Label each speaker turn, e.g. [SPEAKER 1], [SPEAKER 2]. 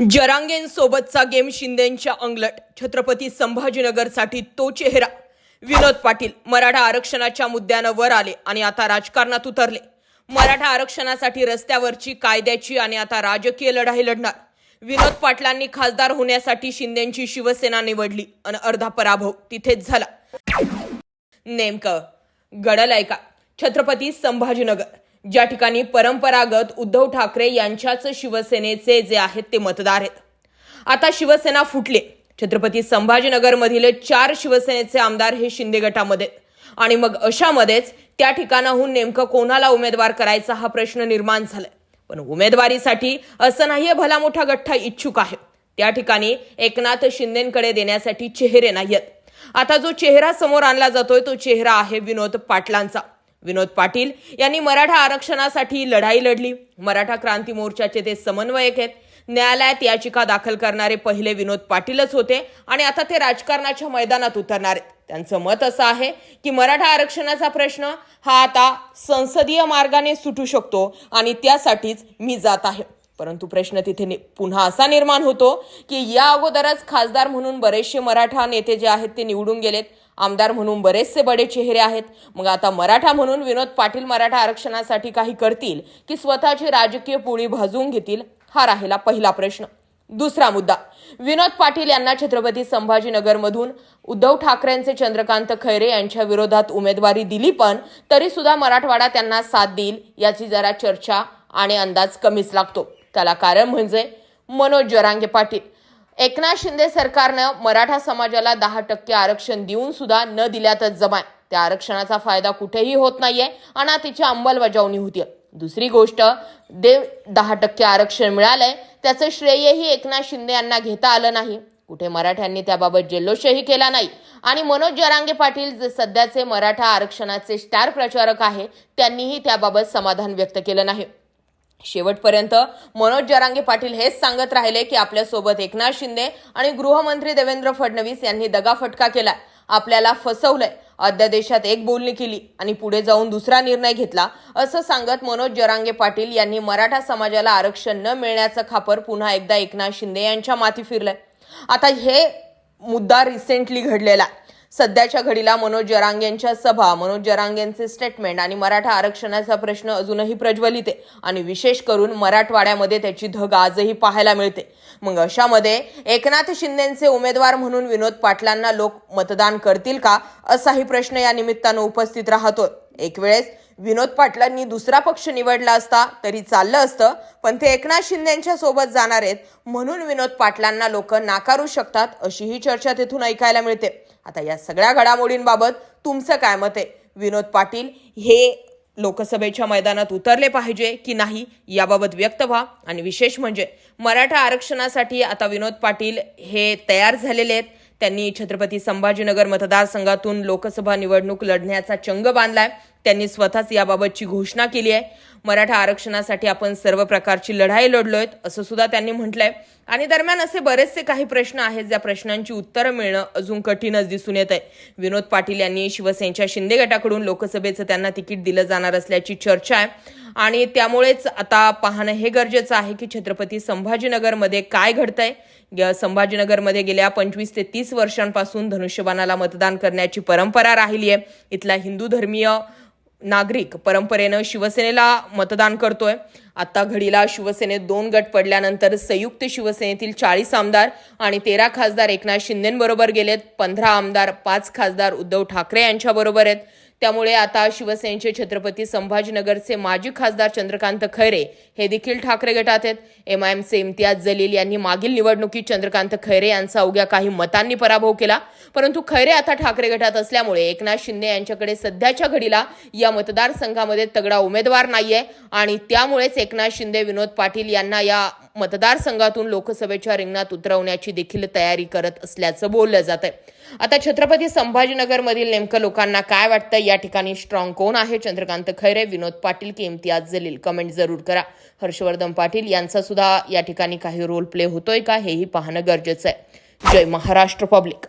[SPEAKER 1] जरांगेंसोबतचा game शिंदेंच्या अंगलट. Chhatrapati संभाजीनगरसाठी तो चेहरा. विनोद पाटील मराठा आरक्षणाच्या मुद्द्यानं वर आले आणि आता राजकारणात उतरले. मराठा आरक्षणासाठी रस्त्यावरची कायद्याची आणि आता राजकीय लढाई लढणार. विनोद पाटलांनी खासदार होण्यासाठी शिंदेंची शिवसेना निवडली आणि अर्धा पराभव तिथेच झाला. नेमकं गडल ऐका छत्रपती संभाजीनगर. ज्या ठिकाणी परंपरागत उद्धव ठाकरे यांच्याच शिवसेनेचे जे आहेत ते मतदार आहेत. आता शिवसेना फुटले. छत्रपती संभाजीनगरमधील चार शिवसेनेचे आमदार हे शिंदे गटामध्ये आणि मग अशामध्येच त्या ठिकाणाहून नेमकं कोणाला उमेदवार करायचा हा प्रश्न निर्माण झालाय. पण उमेदवारीसाठी असं नाहीये भला मोठा गठ्ठा इच्छुक आहे. त्या ठिकाणी एकनाथ शिंदेकडे देण्यासाठी चेहरे नाहीयेत. आता जो चेहरा समोर आणला जातोय तो चेहरा आहे विनोद पाटलांचा. विनोद पाटील यांनी मराठा आरक्षणासाठी लढाई लढली. मराठा क्रांती मोर्चाचे ते समन्वयक आहेत. न्यायालयात याचिका दाखल करणारे पहिले विनोद पाटीलच होते आणि आता ते राजकारणाच्या मैदानात उतरणार आहेत. त्यांचं मत असं आहे की मराठा आरक्षणाचा प्रश्न हा आता संसदीय मार्गाने सुटू शकतो आणि त्यासाठीच मी जात आहे. परंतु प्रश्न तिथे नि- पुन्हा असा निर्माण होतो की या अगोदरच खासदार म्हणून बरेचसे मराठा नेते जे आहेत ते निवडून गेलेत. आमदार म्हणून बरेचसे बडे चेहरे आहेत. मग आता मराठा म्हणून विनोद पाटील मराठा आरक्षणासाठी काही करतील की स्वतःची राजकीय पोळी भाजून घेतील? हा राहिला पहिला प्रश्न. दुसरा मुद्दा. विनोद पाटील यांना छत्रपती संभाजीनगरमधून उद्धव ठाकरेंचे चंद्रकांत खैरे यांच्या विरोधात उमेदवारी दिली पण तरी सुद्धा मराठवाडा त्यांना साथ देईल याची जरा चर्चा आणि अंदाज कमीच लागतो. त्याला कारण म्हणजे मनोज जरांगे पाटील. एकनाथ शिंदे सरकारनं मराठा समाजाला दहा टक्के आरक्षण देऊन सुद्धा न दिल्यातच जमाय त्या आरक्षणाचा फायदा कुठेही होत नाहीये आणि तिची अंमलबजावणी होतीये. दुसरी गोष्ट देव दहा टक्के आरक्षण मिळालंय त्याचं श्रेयही एकनाथ शिंदे यांना घेता आलं नाही. कुठे मराठ्यांनी त्याबाबत जल्लोषही केला नाही. आणि मनोज जरांगे पाटील जे सध्याचे मराठा आरक्षणाचे स्टार प्रचारक आहे त्यांनीही त्याबाबत समाधान व्यक्त केलं नाही. शेवटपर्यंत मनोज जरांगे पाटील हेच सांगत राहिले की आपल्यासोबत एकनाथ शिंदे आणि गृहमंत्री देवेंद्र फडणवीस यांनी दगाफटका केला आपल्याला फसवलंय. अध्यादेशात एक बोलणी केली आणि पुढे जाऊन दुसरा निर्णय घेतला असं सांगत मनोज जरांगे पाटील यांनी मराठा समाजाला आरक्षण न मिळण्याचं खापर पुन्हा एकदा एकनाथ शिंदे यांच्या माथी फिरलंय. आता हे मुद्दा रिसेंटली घडलेला सध्याच्या घडीला मनोज जरांगेंच्या सभा मनोज जरांगेंचे स्टेटमेंट आणि मराठा आरक्षणाचा प्रश्न अजूनही प्रज्वलित आहे. आणि विशेष करून मराठवाड्यामध्ये त्याची धग आजही पाहायला मिळते. मग अशामध्ये एकनाथ शिंदेचे उमेदवार म्हणून विनोद पाटलांना लोक मतदान करतील का? असाही प्रश्न या निमित्तानं उपस्थित राहतो एक वेळेस विनोद पाटलांनी दुसरा पक्ष निवडला असता तरी चाललं असतं पण ते एकनाथ शिंदेच्या सोबत जाणार आहेत म्हणून विनोद पाटलांना लोक नाकारू शकतात अशीही चर्चा तिथून ऐकायला मिळते. आता या सगळ्या घडामोडींबाबत तुमचं काय मत आहे? विनोद पाटील हे लोकसभेच्या मैदानात उतरले पाहिजे की नाही याबाबत व्यक्त व्हा. आणि विशेष म्हणजे मराठा आरक्षणासाठी आता विनोद पाटील हे तयार झालेले आहेत. त्यांनी छत्रपती संभाजीनगर मतदारसंघातून लोकसभा निवडणूक लढण्याचा चंग बांधलाय. त्यांनी स्वतःच याबाबतची घोषणा केली आहे. मराठा आरक्षणासाठी आपण सर्व प्रकारची लढाई लढलोय असं सुद्धा त्यांनी म्हटलंय. आणि दरम्यान असे बरेचसे काही प्रश्न आहेत ज्या प्रश्नांची उत्तरं मिळणं अजून कठीणच दिसून येत आहे. विनोद पाटील यांनी शिवसेनेच्या शिंदे गटाकडून लोकसभेचं त्यांना तिकीट दिलं जाणार असल्याची चर्चा आहे. आणि त्यामुळेच आता पाहणं हे गरजेचं आहे की छत्रपती संभाजीनगरमध्ये काय घडतंय. ग- संभाजीनगरमध्ये गेल्या पंचवीस ते तीस वर्षांपासून धनुष्यबाणाला मतदान करण्याची परंपरा राहिली आहे इथला हिंदू धर्मीय नागरिक परंपरेनं शिवसेनेला मतदान करतोय. आता घडीला शिवसेनेत दोन गट पडल्यानंतर संयुक्त शिवसेनेतील चाळीस आमदार आणि तेरा खासदार एकनाथ शिंदेबरोबर गेलेत. पंधरा आमदार पाच खासदार उद्धव ठाकरे यांच्याबरोबर आहेत. त्यामुळे आता शिवसेनेचे छत्रपती संभाजीनगरचे माजी खासदार चंद्रकांत खैरे हे देखील ठाकरे गटात आहेत. एम आय एमचे इम्तियाज जलील यांनी मागील निवडणुकीत चंद्रकांत खैरे यांचा अवघ्या काही मतांनी पराभव केला. परंतु खैरे आता ठाकरे गटात असल्यामुळे एकनाथ शिंदे यांच्याकडे सध्याच्या घडीला या मतदारसंघामध्ये तगडा उमेदवार नाहीये. आणि त्यामुळेच एकनाथ शिंदे विनोद पाटील यांना या मतदारसंघातून लोकसभेच्या रिंगणात उतरवण्याची देखील तयारी करत असल्याचं बोललं जात आहे आता छत्रपती संभाजीनगरमधील नेमकं लोकांना काय वाटतं या ठिकाणी स्ट्रॉंग कोण आहे? चंद्रकांत खैरे विनोद पाटील की. इम्तियाज जलील. कमेंट जरूर करा. हर्षवर्धन पाटील यांचा सुद्धा या ठिकाणी काही रोल प्ले होतोय का? हेही पाहणं गरजेचं आहे. जय महाराष्ट्र पब्लिक